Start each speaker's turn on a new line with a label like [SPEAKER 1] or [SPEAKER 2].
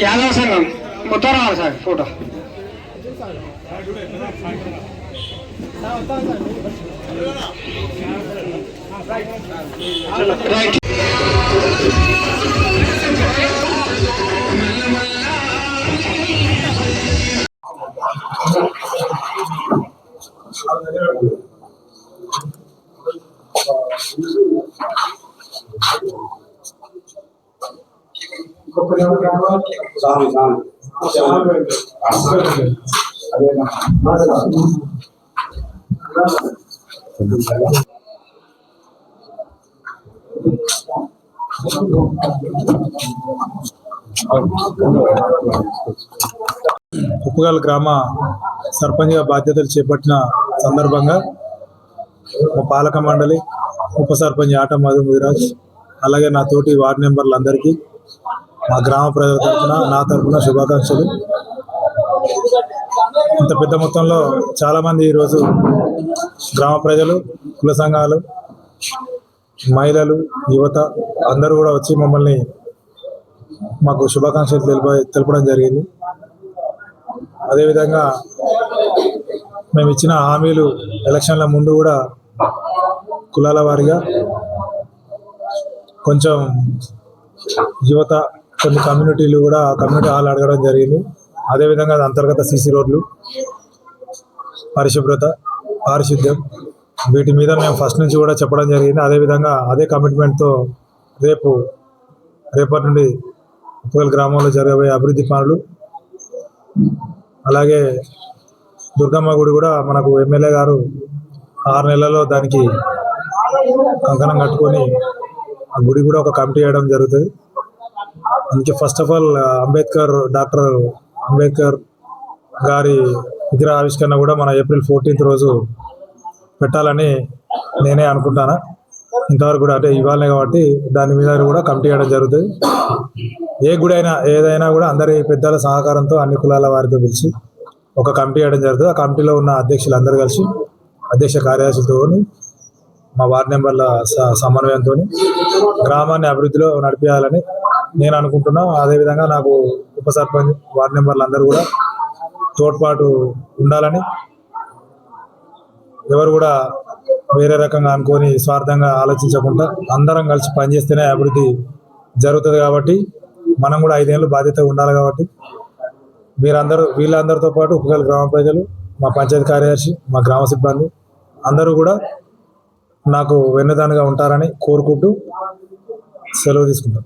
[SPEAKER 1] యాదవ్ సంఘం మొత్తం రావాలి sir photo right
[SPEAKER 2] Swami
[SPEAKER 3] Uppugal గ్రామ సర్పంచ్గా బాధ్యతలు చేపట్టిన సందర్భంగా మా పాలక మండలి ఉప సర్పంచ్ ఆట మధు ముదిరాజ్ అలాగే నా తోటి వార్డు మెంబర్లందరికీ మా గ్రామ ప్రజల తరఫున నా తరఫున శుభాకాంక్షలు. ఇంత పెద్ద మొత్తంలో చాలామంది ఈరోజు గ్రామ ప్రజలు కుల సంఘాలు మహిళలు యువత అందరూ కూడా వచ్చి మమ్మల్ని మాకు శుభాకాంక్షలు తెలిప తెలపడం జరిగింది. అదేవిధంగా మేము ఇచ్చిన హామీలు ఎలక్షన్ల ముందు కూడా కులాల వారిగా కొంచెం యువత కొన్ని కమ్యూనిటీలు కూడా కమ్యూనిటీ హాల్ అడగడం జరిగింది. అదేవిధంగా అంతర్గత సీసీ రోడ్లు పరిశుభ్రత పారిశుద్ధ్యం. వీటి మీద మేము ఫస్ట్ నుంచి కూడా చెప్పడం జరిగింది. అదేవిధంగా అదే కమిట్మెంట్తో రేపు రేపటి నుండి ఉప్పగల్ గ్రామంలో జరగబోయే అభివృద్ధి పనులు. అలాగే దుర్గమ్మ గుడి కూడా మనకు ఎమ్మెల్యే గారు ఆరు నెలల్లో దానికి కంకణం కట్టుకొని ఆ గుడి కూడా ఒక కమిటీ వేయడం జరుగుతుంది. అందుకే first of all Ambedkar doctor Ambedkar గారి విగ్రహ ఆవిష్కరణ కూడా మన ఏప్రిల్ ఫోర్టీన్త్ రోజు పెట్టాలని నేనే అనుకుంటాను. ఇంతవరకు కూడా అంటే ఇవ్వాలనే కాబట్టి దాని మీద కూడా కమిటీ వేయడం జరుగుతుంది. ఏ గుడి అయినా ఏదైనా కూడా అందరి పెద్దల సహకారంతో అన్ని కులాల వారితో పిలిచి ఒక కమిటీ వేయడం జరుగుతుంది. ఆ కమిటీలో ఉన్న అధ్యక్షులు అందరూ కలిసి అధ్యక్ష కార్యదర్శులతో మా వార్డు మెంబర్ల స- సమన్వయంతో గ్రామాన్ని అభివృద్ధిలో నడిపేయాలని నేను అనుకుంటున్నా. అదేవిధంగా నాకు ఉప సర్పంచ్ వార్డు మెంబర్లు అందరూ కూడా తోడ్పాటు ఉండాలని ఎవరు కూడా వేరే రకంగా అనుకొని స్వార్థంగా ఆలోచించకుండా అందరం కలిసి పనిచేస్తేనే అభివృద్ధి జరుగుతుంది కాబట్టి మనం కూడా ఐదేళ్ళు బాధ్యత ఉండాలి కాబట్టి మీరందరూ వీళ్ళందరితో పాటు ఒకవేళ గ్రామ ప్రజలు మా పంచాయతీ కార్యదర్శి మా గ్రామ సిబ్బంది అందరూ కూడా నాకు వెన్నుదానుగా ఉంటారని కోరుకుంటూ సెలవు తీసుకుంటాం.